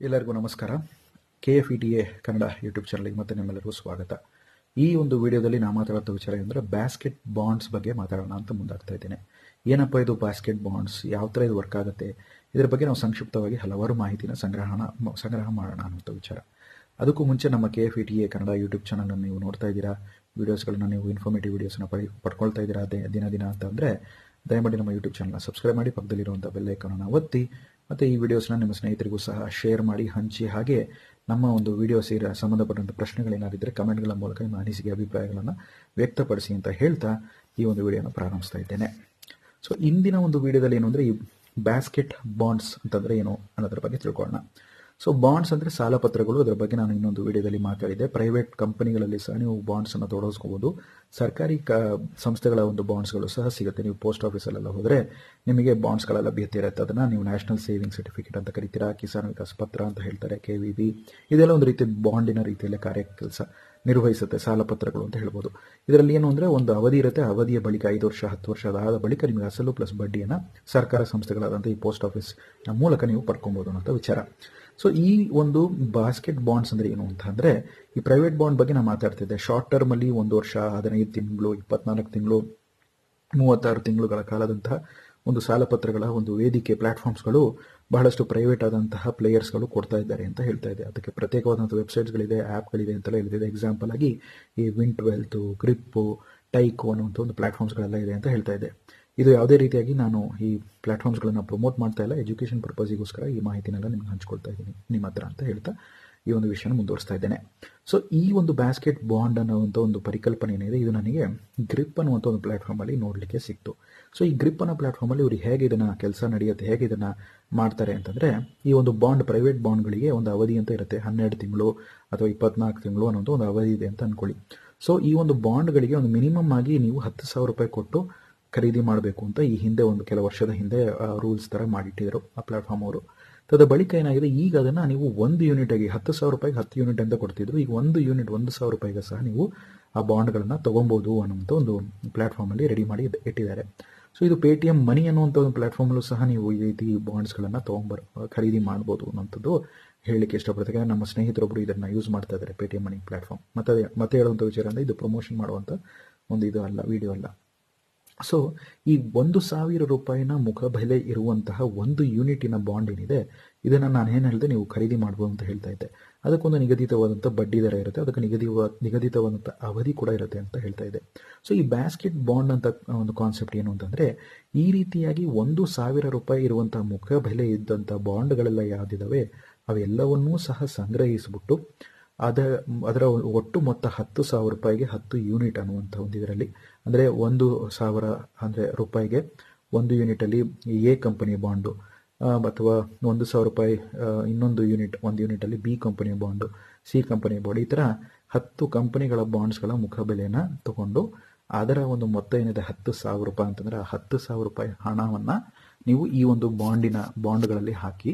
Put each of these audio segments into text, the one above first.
ಎಲ್ಲರಿಗೂ ನಮಸ್ಕಾರ. K F E T A Kannada YouTube ಚಾನಲ್ಗೆ ಮತ್ತೆ ನಿಮ್ಮೆಲ್ಲರಿಗೂ ಸ್ವಾಗತ. ಈ ಒಂದು ವಿಡಿಯೋದಲ್ಲಿ ನಾ ಮಾತಾಡೋ ವಿಚಾರ ಏನಂದರೆ ಬ್ಯಾಸ್ಕೆಟ್ ಬಾಂಡ್ಸ್ ಬಗ್ಗೆ ಮಾತಾಡೋಣ ಅಂತ ಮುಂದಾಗ್ತಾ ಇದ್ದೇನೆ. ಏನಪ್ಪ ಇದು ಬ್ಯಾಸ್ಕೆಟ್ ಬಾಂಡ್ಸ್ ಯಾವ ಥರ ಇದು ವರ್ಕ್ ಆಗುತ್ತೆ? ಇದರ ಬಗ್ಗೆ ನಾವು ಸಂಕ್ಷಿಪ್ತವಾಗಿ ಹಲವಾರು ಮಾಹಿತಿನ ಸಂಗ್ರಹಣ ಸಂಗ್ರಹ ಮಾಡೋಣ ಅನ್ನೋಂಥ ವಿಚಾರ. ಅದಕ್ಕೂ ಮುಂಚೆ ನಮ್ಮ K F E T A Kannada YouTube ಚಾನಲನ್ನು ನೀವು ನೋಡ್ತಾ ಇದ್ದೀರಾ? ವೀಡಿಯೋಸ್ಗಳನ್ನ ನೀವು ಇನ್ಫಾರ್ಮೇಟಿವ್ ವೀಡಿಯೋಸ್ನ ಪಡಿ ಪಡ್ಕೊಳ್ತಾ ಇದ್ದೀರಾ? ದಿನ ದಿನ ಅಂತಂದರೆ ದಯಮಾಡಿ ನಮ್ಮ ಯೂಟ್ಯೂಬ್ ಚಾನಲ್ನ ಸಬ್ಸ್ಕ್ರೈಬ್ ಮಾಡಿ ಪಕ್ಕದಲ್ಲಿರುವಂಥ ಬೆಲ್ ಐಕಾನನ್ನು ಒತ್ತಿ. ಮತ್ತು ಈ ವಿಡಿಯೋಸ್ನ ನಿಮ್ಮ ಸ್ನೇಹಿತರಿಗೂ ಸಹ ಶೇರ್ ಮಾಡಿ, ಹಂಚಿ, ಹಾಗೆ ನಮ್ಮ ಒಂದು ವಿಡಿಯೋ ಸೇರ ಸಂಬಂಧಪಟ್ಟಂಥ ಪ್ರಶ್ನೆಗಳೇನಾದಿದ್ದರೆ ಕಮೆಂಟ್ಗಳ ಮೂಲಕ ನಿಮ್ಮ ಅನಿಸಿಕೆ, ಅಭಿಪ್ರಾಯಗಳನ್ನು ವ್ಯಕ್ತಪಡಿಸಿ ಅಂತ ಹೇಳ್ತಾ ಈ ಒಂದು ವಿಡಿಯೋನ ಪ್ರಾರಂಭಿಸ್ತಾ ಇದ್ದೇನೆ. ಸೊ ಇಂದಿನ ಒಂದು ವಿಡಿಯೋದಲ್ಲಿ ಏನು ಅಂದರೆ ಈ ಬ್ಯಾಸ್ಕೆಟ್ ಬಾಂಡ್ಸ್ ಅಂತಂದರೆ ಏನು ಅನ್ನೋದ್ರ ಬಗ್ಗೆ ತಿಳ್ಕೊಳ್ಳೋಣ. ಸೊ ಬಾಂಡ್ಸ್ ಅಂದರೆ ಸಾಲ ಪತ್ರಗಳು. ಅದರ ಬಗ್ಗೆ ನಾನು ಇನ್ನೊಂದು ವಿಡಿಯೋದಲ್ಲಿ ಮಾತಾಡಿದೆ ಪ್ರೈವೇಟ್ ಕಂಪನಿಗಳಲ್ಲಿ ಸಹ ನೀವು ಬಾಂಡ್ಸನ್ನು ತೊಡಗಿಸ್ಕೋಬೋದು. ಸರ್ಕಾರಿ ಸಂಸ್ಥೆಗಳ ಒಂದು ಬಾಂಡ್ಸ್ಗಳು ಸಹ ಸಿಗುತ್ತೆ. ನೀವು ಪೋಸ್ಟ್ ಆಫೀಸಲ್ಲೆಲ್ಲ ಹೋದರೆ ನಿಮಗೆ ಬಾಂಡ್ಸ್ಗಳ ಲಭ್ಯತೆ ಇರುತ್ತೆ. ಅದನ್ನು ನೀವು ನ್ಯಾಷನಲ್ ಸೇವಿಂಗ್ ಸರ್ಟಿಫಿಕೇಟ್ ಅಂತ ಕರಿತೀರಾ, ಕಿಸಾನ್ ವಿಕಾಸ್ ಪತ್ರ ಅಂತ ಹೇಳ್ತಾರೆ ಕೆ ವಿ ಬಿ ಇದೆಲ್ಲ ಒಂದು ರೀತಿ ಬಾಂಡಿನ ರೀತಿಯಲ್ಲಿ ಕಾರ್ಯ ಕೆಲಸ ನಿರ್ವಹಿಸುತ್ತೆ, ಸಾಲ ಪತ್ರಗಳು ಅಂತ ಹೇಳ್ಬೋದು. ಇದರಲ್ಲಿ ಏನು ಅಂದರೆ ಒಂದು ಅವಧಿ ಇರುತ್ತೆ. ಅವಧಿಯ ಬಳಿಕ ಐದು ವರ್ಷ, ಹತ್ತು ವರ್ಷ ಅದಾದ ಬಳಿಕ ನಿಮಗೆ ಅಸಲು ಪ್ಲಸ್ ಬಡ್ಡಿಯನ್ನು ಸರ್ಕಾರ ಸಂಸ್ಥೆಗಳಾದಂಥ ಈ ಪೋಸ್ಟ್ ಆಫೀಸ್ ಮೂಲಕ ನೀವು ಪಡ್ಕೊಬೋದು ಅನ್ನೋಂಥ ವಿಚಾರ. ಸೊ ಈ ಒಂದು ಬಾಸ್ಕೆಟ್ ಬಾಂಡ್ಸ್ ಅಂದರೆ ಏನು ಅಂತ ಅಂದರೆ ಈ ಪ್ರೈವೇಟ್ ಬಾಂಡ್ ಬಗ್ಗೆ ನಾನು ಮಾತಾಡ್ತಿದ್ದೆ. ಶಾರ್ಟ್ ಟರ್ಮಲ್ಲಿ ಒಂದು ವರ್ಷ, ಹದಿನೈದು ತಿಂಗಳು, ಇಪ್ಪತ್ನಾಲ್ಕು ತಿಂಗಳು, ಮೂವತ್ತಾರು ತಿಂಗಳುಗಳ ಕಾಲದಂತಹ ಒಂದು ಸಾಲ ಪತ್ರಗಳ ಒಂದು ವೇದಿಕೆ ಪ್ಲಾಟ್ಫಾರ್ಮ್ಸ್ಗಳು ಬಹಳಷ್ಟು ಪ್ರೈವೇಟ್ ಆದಂತಹ ಪ್ಲೇಯರ್ಸ್ಗಳು ಕೊಡ್ತಾ ಇದ್ದಾರೆ ಅಂತ ಹೇಳ್ತಾ ಇದೆ ಅದಕ್ಕೆ ಪ್ರತ್ಯೇಕವಾದಂಥ ವೆಬ್ಸೈಟ್ಸ್ಗಳಿದೆ ಆ್ಯಪ್ಗಳಿದೆ ಅಂತೆಲ್ಲ ಹೇಳ್ತಿದೆ ಎಕ್ಸಾಂಪಲ್ ಆಗಿ ಈ ವಿಂಟ್ ವೆಲ್ತ್ ಗ್ರಿಪ್ಪು ಟೈಕೋ ಅನ್ನುವಂಥ ಒಂದು ಪ್ಲಾಟ್ಫಾರ್ಮ್ಸ್ಗಳೆಲ್ಲ ಇದೆ ಅಂತ ಹೇಳ್ತಾ ಇದೆ ಇದು ಯಾವುದೇ ರೀತಿಯಾಗಿ ನಾನು ಈ ಪ್ಲಾಟ್ಫಾರ್ಮ್ಸ್ಗಳನ್ನು ಪ್ರಮೋಟ್ ಮಾಡ್ತಾ ಇಲ್ಲ. ಎಜುಕೇಷನ್ ಪರ್ಪಸಿಗೋಸ್ಕರ ಈ ಮಾಹಿತಿನೆಲ್ಲ ನಿಮ್ಗೆ ಹಂಚ್ಕೊಳ್ತಾ ಇದ್ದೀನಿ, ನಿಮ್ಮ ಹತ್ರ ಅಂತ ಹೇಳ್ತಾ ಈ ಒಂದು ವಿಷಯನ ಮುಂದುವರಿಸ್ತಾ ಇದ್ದೇನೆ. ಸೊ ಈ ಒಂದು ಬ್ಯಾಸ್ಕೆಟ್ ಬಾಂಡ್ ಅನ್ನೋವಂಥ ಒಂದು ಪರಿಕಲ್ಪನೆ ಏನಿದೆ, ಇದು ನನಗೆ ಗ್ರಿಪ್ ಅನ್ನುವಂಥ ಒಂದು ಪ್ಲಾಟ್ಫಾರ್ಮಲ್ಲಿ ನೋಡಲಿಕ್ಕೆ ಸಿಕ್ತು. ಸೊ ಈ ಗ್ರಿಪ್ ಅನ್ನೋ ಪ್ಲಾಟ್ಫಾರ್ಮಲ್ಲಿ ಇವರು ಹೇಗೆ ಇದನ್ನು ಕೆಲಸ ನಡೆಯುತ್ತೆ, ಹೇಗೆ ಇದನ್ನು ಮಾಡ್ತಾರೆ ಅಂತಂದರೆ, ಈ ಒಂದು ಬಾಂಡ್ ಪ್ರೈವೇಟ್ ಬಾಂಡ್ಗಳಿಗೆ ಒಂದು ಅವಧಿ ಅಂತ ಇರುತ್ತೆ. ಹನ್ನೆರಡು ತಿಂಗಳು ಅಥವಾ ಇಪ್ಪತ್ನಾಲ್ಕು ತಿಂಗಳು ಅನ್ನೋದು ಒಂದು ಅವಧಿ ಇದೆ ಅಂತ ಅಂದ್ಕೊಳ್ಳಿ ಸೊ ಈ ಒಂದು ಬಾಂಡ್ಗಳಿಗೆ ಒಂದು ಮಿನಿಮಮ್ ಆಗಿ ನೀವು ಹತ್ತು ಸಾವಿರ ರೂಪಾಯಿ ಕೊಟ್ಟು ಖರೀದಿ ಮಾಡಬೇಕು ಅಂತ ಈ ಹಿಂದೆ ಒಂದು ಕೆಲವು ವರ್ಷದ ಹಿಂದೆ ರೂಲ್ಸ್ ಥರ ಮಾಡಿಟ್ಟಿದ್ರು ಆ ಪ್ಲಾಟ್ಫಾರ್ಮ್ ಅವರು. ತದ ಬಳಿಕ ಏನಾಗಿದೆ, ಈಗ ಅದನ್ನು ನೀವು ಒಂದು ಯೂನಿಟಾಗಿ ಹತ್ತು ಸಾವಿರ ರೂಪಾಯಿಗೆ ಹತ್ತು ಯೂನಿಟ್ ಅಂತ ಕೊಡ್ತಿದ್ರು. ಈಗ ಒಂದು ಯೂನಿಟ್ ಒಂದು ಸಾವಿರ ರೂಪಾಯಿಗೆ ಸಹ ನೀವು ಆ ಬಾಂಡ್ಗಳನ್ನು ತೊಗೊಬೋದು ಅನ್ನುವಂಥ ಒಂದು ಪ್ಲಾಟ್ಫಾರ್ಮಲ್ಲಿ ರೆಡಿ ಮಾಡಿ ಇಟ್ಟಿದ್ದಾರೆ. ಸೊ ಇದು ಪೇ ಟಿ ಎಂ ಮನಿ ಅನ್ನುವಂಥ ಒಂದು ಪ್ಲಾಟ್ಫಾರ್ಮಲ್ಲೂ ಸಹ ನೀವು ಈ ರೀತಿ ಬಾಂಡ್ಸ್ಗಳನ್ನು ತೊಗೊಂಬರ್, ಖರೀದಿ ಮಾಡ್ಬೋದು ಅನ್ನೋಂಥದ್ದು ಹೇಳಲಿಕ್ಕೆ ಇಷ್ಟಪಡ್ತಾರೆ ನಮ್ಮ ಸ್ನೇಹಿತರೊಬ್ಬರು ಇದನ್ನು ಯೂಸ್ ಮಾಡ್ತಾ ಇದ್ದಾರೆ ಪೇ ಟಿ ಮನಿ ಪ್ಲಾಟ್ಫಾರ್ಮ್ ಮತ್ತೆ ಮತ್ತೆ ಹೇಳುವಂಥ ವಿಚಾರ ಅಂದರೆ ಇದು ಪ್ರಮೋಷನ್ ಮಾಡುವಂಥ ಒಂದು ಇದು ಅಲ್ಲ ವಿಡಿಯೋ ಅಲ್ಲ. ಸೊ ಈ ಒಂದು ಸಾವಿರ ರೂಪಾಯಿನ ಮುಖಬೆಲೆ ಇರುವಂತಹ ಒಂದು ಯೂನಿಟಿನ ಬಾಂಡ್ ಏನಿದೆ, ಇದನ್ನು ನಾನು ಏನು ಹೇಳಿದೆ, ನೀವು ಖರೀದಿ ಮಾಡ್ಬೋದು ಅಂತ ಹೇಳ್ತಾ ಇದ್ದೆ. ಅದಕ್ಕೊಂದು ನಿಗದಿತವಾದಂಥ ಬಡ್ಡಿ ದರ ಇರುತ್ತೆ, ಅದಕ್ಕೆ ನಿಗದಿ ನಿಗದಿತವಾದಂಥ ಅವಧಿ ಕೂಡ ಇರುತ್ತೆ ಅಂತ ಹೇಳ್ತಾ ಇದೆ ಸೊ ಈ ಬ್ಯಾಸ್ಕೆಟ್ ಬಾಂಡ್ ಅಂತ ಒಂದು ಕಾನ್ಸೆಪ್ಟ್ ಏನು ಅಂತಂದರೆ, ಈ ರೀತಿಯಾಗಿ ಒಂದು ಸಾವಿರ ರೂಪಾಯಿ ಇರುವಂಥ ಮುಖಬೆಲೆ ಇದ್ದಂಥ ಬಾಂಡ್ಗಳೆಲ್ಲ ಯಾವುದಿದ್ದಾವೆ ಅವೆಲ್ಲವನ್ನೂ ಸಹ ಸಂಗ್ರಹಿಸಿಬಿಟ್ಟು ಅದ, ಅದರ ಒಟ್ಟು ಮೊತ್ತ ಹತ್ತು ಸಾವಿರ ರೂಪಾಯಿಗೆ ಹತ್ತು ಯೂನಿಟ್ ಅನ್ನುವಂಥ ಒಂದು ಇದರಲ್ಲಿ. ಅಂದರೆ ಒಂದು ಸಾವಿರ, ಅಂದರೆ ರೂಪಾಯಿಗೆ ಒಂದು ಯೂನಿಟಲ್ಲಿ ಎ ಕಂಪನಿ ಬಾಂಡು ಅಥವಾ ಒಂದು ಸಾವಿರ ರೂಪಾಯಿ ಇನ್ನೊಂದು ಯೂನಿಟ್, ಒಂದು ಯೂನಿಟಲ್ಲಿ B company bond, C company bond, ಈ ಥರ ಹತ್ತು ಕಂಪನಿಗಳ ಬಾಂಡ್ಸ್ಗಳ ಮುಖಬೆಲೆಯನ್ನು ತಗೊಂಡು ಅದರ ಒಂದು ಮೊತ್ತ ಏನಿದೆ ಹತ್ತು ಸಾವಿರ ರೂಪಾಯಿ ಅಂತಂದರೆ ಆ ಹತ್ತು ಸಾವಿರ ರೂಪಾಯಿ ಹಣವನ್ನು ನೀವು ಈ ಒಂದು ಬಾಂಡಿನ, ಬಾಂಡ್ಗಳಲ್ಲಿ ಹಾಕಿ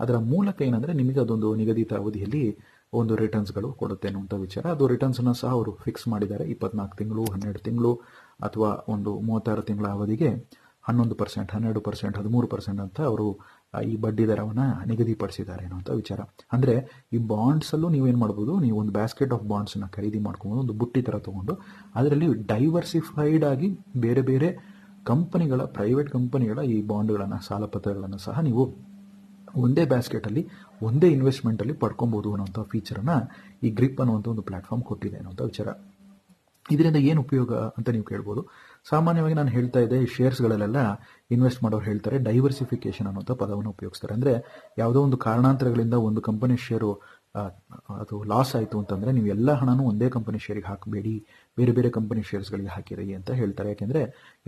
ಅದರ ಮೂಲಕ ಏನಂದರೆ ನಿಮಗೆ ಅದೊಂದು ನಿಗದಿತ ಅವಧಿಯಲ್ಲಿ ಒಂದು ರಿಟರ್ನ್ಸ್ಗಳು ಕೊಡುತ್ತೆ ಅನ್ನುವಂಥ ವಿಚಾರ. ಅದು ರಿಟರ್ನ್ಸನ್ನು ಸಹ ಅವರು ಫಿಕ್ಸ್ ಮಾಡಿದ್ದಾರೆ. ಇಪ್ಪತ್ನಾಲ್ಕು ತಿಂಗಳು, ಹನ್ನೆರಡು ತಿಂಗಳು ಅಥವಾ ಒಂದು ಮೂವತ್ತಾರು ತಿಂಗಳ ಅವಧಿಗೆ ಹನ್ನೊಂದು ಪರ್ಸೆಂಟ್ ಹನ್ನೆರಡು ಪರ್ಸೆಂಟ್ ಹದಿಮೂರು ಪರ್ಸೆಂಟ್ ಅಂತ ಅವರು ಈ ಬಡ್ಡಿ ದರವನ್ನು ನಿಗದಿಪಡಿಸಿದ್ದಾರೆ ಅನ್ನುವಂಥ ವಿಚಾರ. ಅಂದರೆ ಈ ಬಾಂಡ್ಸಲ್ಲೂ ನೀವೇನು ಮಾಡ್ಬೋದು, ನೀವು ಒಂದು ಬ್ಯಾಸ್ಕೆಟ್ ಆಫ್ ಬಾಂಡ್ಸನ್ನು ಖರೀದಿ ಮಾಡ್ಕೊಂಡು ಒಂದು ಬುಟ್ಟಿ ಥರ ತೊಗೊಂಡು ಅದರಲ್ಲಿ ಡೈವರ್ಸಿಫೈಡ್ ಆಗಿ ಬೇರೆ ಬೇರೆ ಕಂಪನಿಗಳ ಪ್ರೈವೇಟ್ ಕಂಪನಿಗಳ ಈ ಬಾಂಡ್ಗಳನ್ನು ಸಾಲ ಪತ್ರಗಳನ್ನು ಸಹ ನೀವು ಒಂದೇ ಬ್ಯಾಸ್ಕೆಟಲ್ಲಿ ಒಂದೇ ಇನ್ವೆಸ್ಟ್ಮೆಂಟಲ್ಲಿ ಪಡ್ಕೊಬೋದು ಅನ್ನೋಂಥ ಫೀಚರನ್ನು ಈ ಗ್ರಿಪ್ ಅನ್ನುವಂಥ ಒಂದು ಪ್ಲಾಟ್ಫಾರ್ಮ್ ಕೊಟ್ಟಿದೆ ಅನ್ನೋಂಥ ವಿಚಾರ. ಇದರಿಂದ ಏನು ಉಪಯೋಗ ಅಂತ ನೀವು ಕೇಳ್ಬೋದು. ಸಾಮಾನ್ಯವಾಗಿ ನಾನು ಹೇಳ್ತಾ ಇದ್ದೆ, ಈ ಶೇರ್ಸ್ಗಳಲ್ಲೆಲ್ಲ ಇನ್ವೆಸ್ಟ್ ಮಾಡೋರು ಹೇಳ್ತಾರೆ ಡೈವರ್ಸಿಫಿಕೇಶನ್ ಅನ್ನೋಂಥ ಪದವನ್ನು ಉಪಯೋಗಿಸ್ತಾರೆ. ಅಂದರೆ ಯಾವುದೋ ಒಂದು ಕಾರಣಾಂತರಗಳಿಂದ ಒಂದು ಕಂಪನಿ ಶೇರು ಅದು ಲಾಸ್ ಆಯಿತು ಅಂತಂದರೆ ನೀವು ಎಲ್ಲ ಹಣನೂ ಒಂದೇ ಕಂಪನಿ ಶೇರಿಗೆ ಹಾಕಬೇಡಿ, ಬೇರೆ ಬೇರೆ ಕಂಪನಿ ಶೇರ್ಸ್ಗಳಿಗೆ ಹಾಕಿರಿ ಅಂತ ಹೇಳ್ತಾರೆ. ಯಾಕೆಂದರೆ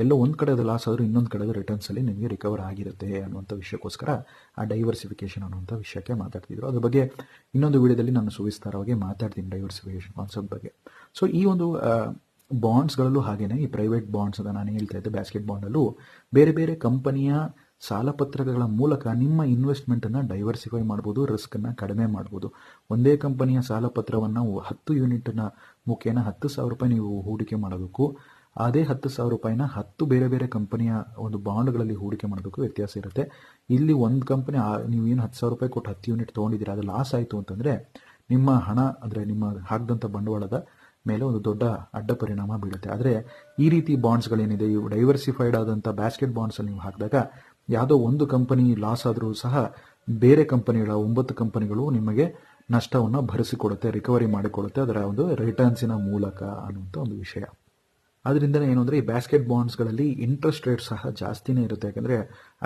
ಎಲ್ಲೋ ಒಂದು ಕಡೆದು ಲಾಸ್ ಆದರೂ ಇನ್ನೊಂದು ಕಡೆದು ರಿಟರ್ನ್ಸಲ್ಲಿ ನಿಮಗೆ ರಿಕವರ್ ಆಗಿರುತ್ತೆ ಅನ್ನುವಂಥ ವಿಷಯಕ್ಕೋಸ್ಕರ ಆ ಡೈವರ್ಸಿಫಿಕೇಶನ್ ಅನ್ನುವಂಥ ವಿಷಯಕ್ಕೆ ಮಾತಾಡ್ತಿದ್ರು. ಅದ್ರ ಬಗ್ಗೆ ಇನ್ನೊಂದು ವಿಡಿಯೋದಲ್ಲಿ ನಾನು ಸುವಿಸ್ತಾರವಾಗಿ ಮಾತಾಡ್ತೀನಿ ಡೈವರ್ಸಿಫಿಕೇಶನ್ ಕಾನ್ಸೆಪ್ಟ್ ಬಗ್ಗೆ. ಸೊ ಈ ಒಂದು ಬಾಂಡ್ಸ್ಗಳಲ್ಲೂ ಹಾಗೆಯೇ ಈ ಪ್ರೈವೇಟ್ ಬಾಂಡ್ಸ್ ಅಂತ ನಾನು ಹೇಳ್ತಾ ಇದ್ದೆ ಬ್ಯಾಸ್ಕೆಟ್ ಬಾಂಡಲ್ಲೂ ಬೇರೆ ಬೇರೆ ಕಂಪನಿಯ ಸಾಲ ಪತ್ರಗಳ ಮೂಲಕ ನಿಮ್ಮ ಇನ್ವೆಸ್ಟ್ಮೆಂಟನ್ನು ಡೈವರ್ಸಿಫೈ ಮಾಡ್ಬೋದು ರಿಸ್ಕನ್ನು ಕಡಿಮೆ ಮಾಡ್ಬೋದು. ಒಂದೇ ಕಂಪನಿಯ ಸಾಲ ಪತ್ರವನ್ನು ಹತ್ತು ಯೂನಿಟ್ನ ಮುಖೇನ ಹತ್ತು ಸಾವಿರ ರೂಪಾಯಿ ನೀವು ಹೂಡಿಕೆ ಮಾಡಬೇಕು. ಅದೇ ಹತ್ತು ಸಾವಿರ ರೂಪಾಯಿನ ಹತ್ತು ಬೇರೆ ಬೇರೆ ಕಂಪನಿಯ ಒಂದು ಬಾಂಡ್ಗಳಲ್ಲಿ ಹೂಡಿಕೆ ಮಾಡೋದಕ್ಕೂ ವ್ಯತ್ಯಾಸ ಇರುತ್ತೆ. ಇಲ್ಲಿ ಒಂದು ಕಂಪನಿ ನೀವೇನು ಹತ್ತು ಸಾವಿರ ರೂಪಾಯಿ ಕೊಟ್ಟು ಹತ್ತು ಯೂನಿಟ್ ತೊಗೊಂಡಿದ್ದೀರಾ, ಅದು ಲಾಸ್ ಆಯಿತು ಅಂತಂದರೆ ನಿಮ್ಮ ಹಣ, ಅಂದರೆ ನಿಮ್ಮ ಹಾಕಿದಂಥ ಬಂಡವಾಳದ ಮೇಲೆ ಒಂದು ದೊಡ್ಡ ಅಡ್ಡ ಪರಿಣಾಮ ಬೀಳುತ್ತೆ. ಆದರೆ ಈ ರೀತಿ ಬಾಂಡ್ಸ್ಗಳೇನಿದೆ ಇವು ಡೈವರ್ಸಿಫೈಡ್ ಆದಂಥ ಬ್ಯಾಸ್ಕೆಟ್ ಬಾಂಡ್ಸಲ್ಲಿ ನೀವು ಹಾಕಿದಾಗ ಯಾವುದೋ ಒಂದು ಕಂಪನಿ ಲಾಸ್ ಆದರೂ ಸಹ ಬೇರೆ ಕಂಪನಿಗಳ ಒಂಬತ್ತು ಕಂಪನಿಗಳು ನಿಮಗೆ ನಷ್ಟವನ್ನು ಭರಿಸಿಕೊಡುತ್ತೆ ರಿಕವರಿ ಮಾಡಿಕೊಡುತ್ತೆ, ಅದರ ಒಂದು ರಿಟರ್ನ್ಸಿನ ಮೂಲಕ ಅನ್ನುವಂಥ ಒಂದು ವಿಷಯ. ಅದರಿಂದ ಏನು ಅಂದರೆ ಈ ಬ್ಯಾಸ್ಕೆಟ್ ಬಾಂಡ್ಸ್ಗಳಲ್ಲಿ ಇಂಟ್ರೆಸ್ಟ್ ರೇಟ್ ಸಹ ಜಾಸ್ತಿನೇ ಇರುತ್ತೆ. ಯಾಕಂದರೆ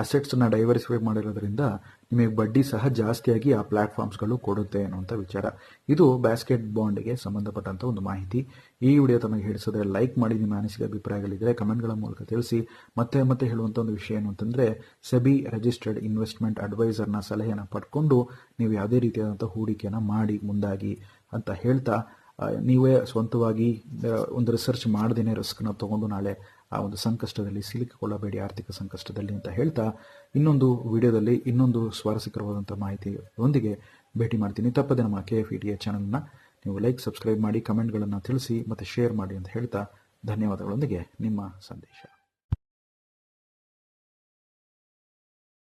ಅಸೆಟ್ಸನ್ನ ಡೈವರ್ಸಿಫೈ ಮಾಡಿರೋದ್ರಿಂದ ನಿಮಗೆ ಬಡ್ಡಿ ಸಹ ಜಾಸ್ತಿಯಾಗಿ ಆ ಪ್ಲಾಟ್ಫಾರ್ಮ್ಸ್ಗಳು ಕೊಡುತ್ತೆ ಅನ್ನುವಂಥ ವಿಚಾರ. ಇದು ಬ್ಯಾಸ್ಕೆಟ್ ಬಾಂಡ್ಗೆ ಸಂಬಂಧಪಟ್ಟಂಥ ಒಂದು ಮಾಹಿತಿ. ಈ ವಿಡಿಯೋ ತಮಗೆ ಹಿಡಿಸಿದ್ರೆ ಲೈಕ್ ಮಾಡಿ ನಿಮ್ಮ ಅನಿಸಿಕೆ ಅಭಿಪ್ರಾಯಗಳಿದ್ದರೆ ಕಮೆಂಟ್ಗಳ ಮೂಲಕ ತಿಳಿಸಿ. ಮತ್ತೆ ಮತ್ತೆ ಹೇಳುವಂಥ ಒಂದು ವಿಷಯ ಏನು ಅಂತಂದರೆ ಸೆಬಿ ರಿಜಿಸ್ಟರ್ಡ್ ಇನ್ವೆಸ್ಟ್ಮೆಂಟ್ ಅಡ್ವೈಸರ್ನ ಸಲಹೆಯನ್ನು ಪಡ್ಕೊಂಡು ನೀವು ಯಾವುದೇ ರೀತಿಯಾದಂಥ ಹೂಡಿಕೆಯನ್ನು ಮಾಡಿ ಮುಂದಾಗಿ ಅಂತ ಹೇಳ್ತಾ ನೀವೇ ಸ್ವಂತವಾಗಿ ಒಂದು ರಿಸರ್ಚ್ ಮಾಡ್ದೇನೆ ರಿಸ್ಕ್ನ ತಗೊಂಡು ನಾಳೆ ಆ ಒಂದು ಸಂಕಷ್ಟದಲ್ಲಿ, ಸಿಲುಕಿಕೊಳ್ಳಬೇಡಿ ಆರ್ಥಿಕ ಸಂಕಷ್ಟದಲ್ಲಿ ಅಂತ ಹೇಳ್ತಾ ಇನ್ನೊಂದು ವಿಡಿಯೋದಲ್ಲಿ ಇನ್ನೊಂದು ಸ್ವಾರಸ್ಯಕರವಾದಂಥ ಮಾಹಿತಿಯೊಂದಿಗೆ ಭೇಟಿ ಮಾಡ್ತೀನಿ. ತಪ್ಪದೆ ನಮ್ಮ K F E T A ಚಾನಲ್ನ ನೀವು ಲೈಕ್ ಸಬ್ಸ್ಕ್ರೈಬ್ ಮಾಡಿ ಕಮೆಂಟ್ಗಳನ್ನು ತಿಳಿಸಿ ಮತ್ತು ಶೇರ್ ಮಾಡಿ ಅಂತ ಹೇಳ್ತಾ ಧನ್ಯವಾದಗಳೊಂದಿಗೆ ನಿಮ್ಮ ಸಂದೇಶ.